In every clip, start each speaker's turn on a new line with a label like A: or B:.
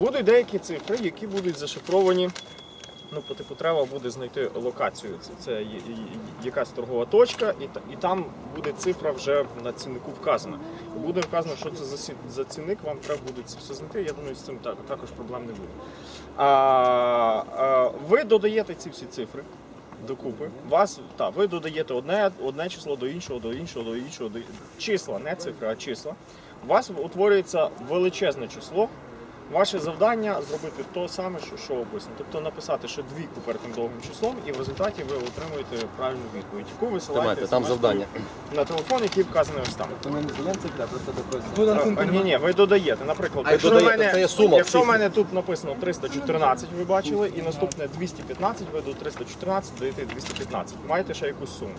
A: Будуть деякі цифри, які будуть зашифровані. Ну, по типу, треба буде знайти локацію. Це, це якась торгова точка, і, і там буде цифра вже на ціннику вказана. Буде вказано, що це за, за цінник, вам треба буде це все знайти. Я думаю, з цим так, також проблем не буде. А, а, ви додаєте ці всі цифри докупи. Вас, та, ви додаєте одне, одне число до іншого, до іншого, до іншого, до числа, не цифри, а числа. У вас утворюється величезне число. Ваше завдання зробити то саме, що, що описано. Тобто написати ще двійку перед тим довгим числом, і в результаті ви отримуєте правильну відповідь, яку ви
B: Тримайте, там завдання.
A: на телефон, який вказаний ось там.
C: То ми не додаємо цифри, а просто дописуємо.
A: А, Ні, ні, ви додаєте. Наприклад,
B: А якщо
A: в
B: додаєте,
A: мене,
B: це є сума
A: якщо в
B: всіх.
A: мене тут написано 314, ви бачили, і наступне 215, ви до 314 додаєте 215. Маєте ще якусь суму.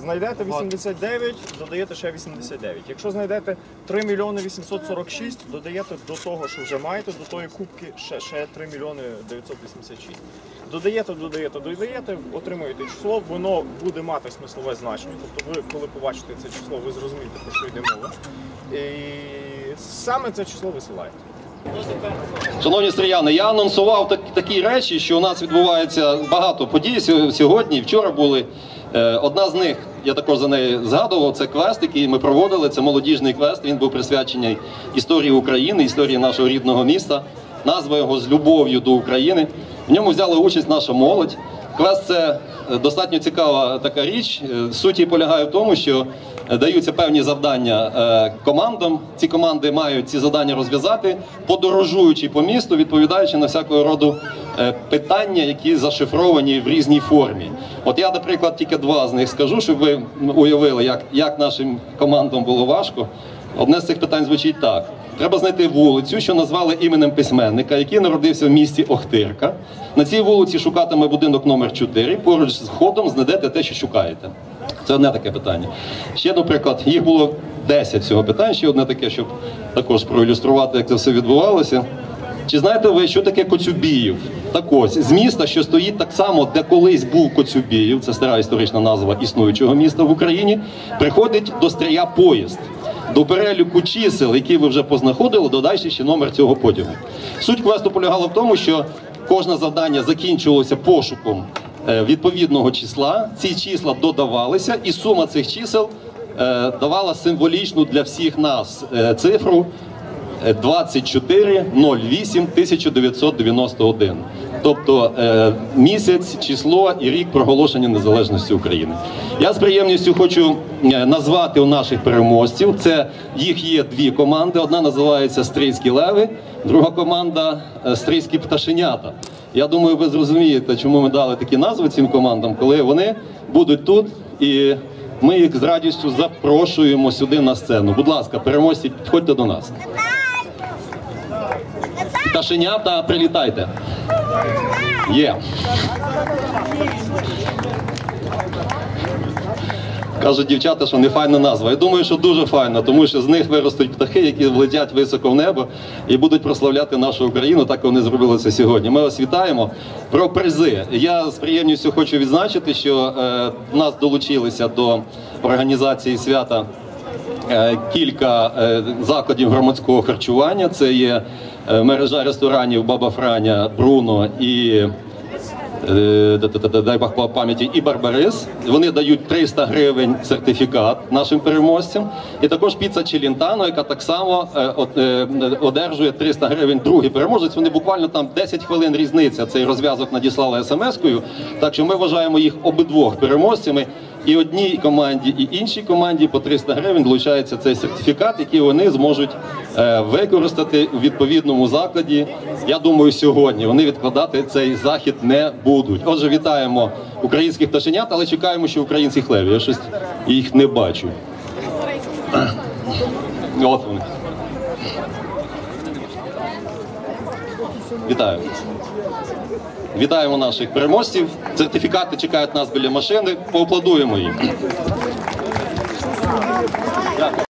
A: Знайдете 89, додаєте ще 89. Якщо знайдете 3 мільйони 846, додаєте до того, що вже маєте, до тої кубки ще, ще 3 мільйони 986. Додаєте, додаєте, додаєте, отримуєте число, воно буде мати смислове значення. Тобто ви, коли побачите це число, ви зрозумієте, про що йде мова. І саме це число висилаєте.
B: Шановні стріяни, я анонсував так, такі речі, що у нас відбувається багато подій сьогодні. Вчора були. Е, Одна з них, я також за неї згадував, це квест, який ми проводили. Це молодіжний квест. Він був присвячений історії України, історії нашого рідного міста. Назва його з любов'ю до України. В ньому взяла участь наша молодь. Квест це е, достатньо цікава така річ. Е, Суть полягає в тому, що е, даються певні завдання командам. Ці команди мають ці завдання розв'язати, подорожуючи по місту, відповідаючи на всякого роду питання, які зашифровані в різній формі. От я, наприклад, тільки два з них скажу, щоб ви уявили, як, як нашим командам було важко. Одне з цих питань звучить так: треба знайти вулицю, що назвали іменем письменника, який народився в місті Охтирка. На цій вулиці шукатиме будинок номер 4, Поруч з входом знайдете те, що шукаєте. Це одне таке питання. Ще, наприклад, їх було 10 всього питань. Ще одне таке, щоб також проілюструвати, як це все відбувалося. Чи знаєте ви, що таке Коцюбіїв? Так ось, з міста, що стоїть так само, де колись був Коцюбіїв, це стара історична назва існуючого міста в Україні, приходить до стрія поїзд. До переліку чисел, які ви вже познаходили, додайте ще номер цього потягу. Суть квесту полягала в тому, що кожне завдання закінчувалося пошуком е, відповідного числа. Ці числа додавалися, і сума цих чисел е, давала символічну для всіх нас е, цифру 24.08 1991. Тобто е, місяць, число і рік проголошення незалежності України. Я з приємністю хочу е, назвати у наших переможців. Це їх є дві команди. Одна називається Стрийські леви, друга команда е, Стрийські пташенята. Я думаю, ви зрозумієте, чому ми дали такі назви цим командам, коли вони будуть тут і. Ми їх з радістю запрошуємо сюди на сцену. Будь ласка, переможці, підходьте до нас. Пташенята, прилітайте. Є. Кажуть дівчата, що не файна назва. Я думаю, що дуже файна, тому що з них виростуть птахи, які влетять високо в небо і будуть прославляти нашу Україну, так вони зробили це сьогодні. Ми вас вітаємо. Про призи. Я з приємністю хочу відзначити, що е, нас долучилися до організації свята е, кілька е, закладів громадського харчування. Це є мережа ресторанів Баба Франя, Бруно і е, дай Бог по пам'яті і Барбарис. Вони дають 300 гривень сертифікат нашим переможцям. І також піца Челінтано, яка так само е, е, одержує 300 гривень. Другий переможець. Вони буквально там 10 хвилин різниця. Цей розв'язок надіслали смс-кою. Так що ми вважаємо їх обидвох переможцями. І одній команді, і іншій команді по 300 гривень долучається цей сертифікат, який вони зможуть е, використати у відповідному закладі. Я думаю, сьогодні вони відкладати цей захід не будуть. Отже, вітаємо українських пташенят, але чекаємо, що українських левів. Я щось їх не бачу. От вони. Вітаю. Вітаємо наших переможців. Сертифікати чекають нас біля машини. Поаплодуємо їм. Дякую.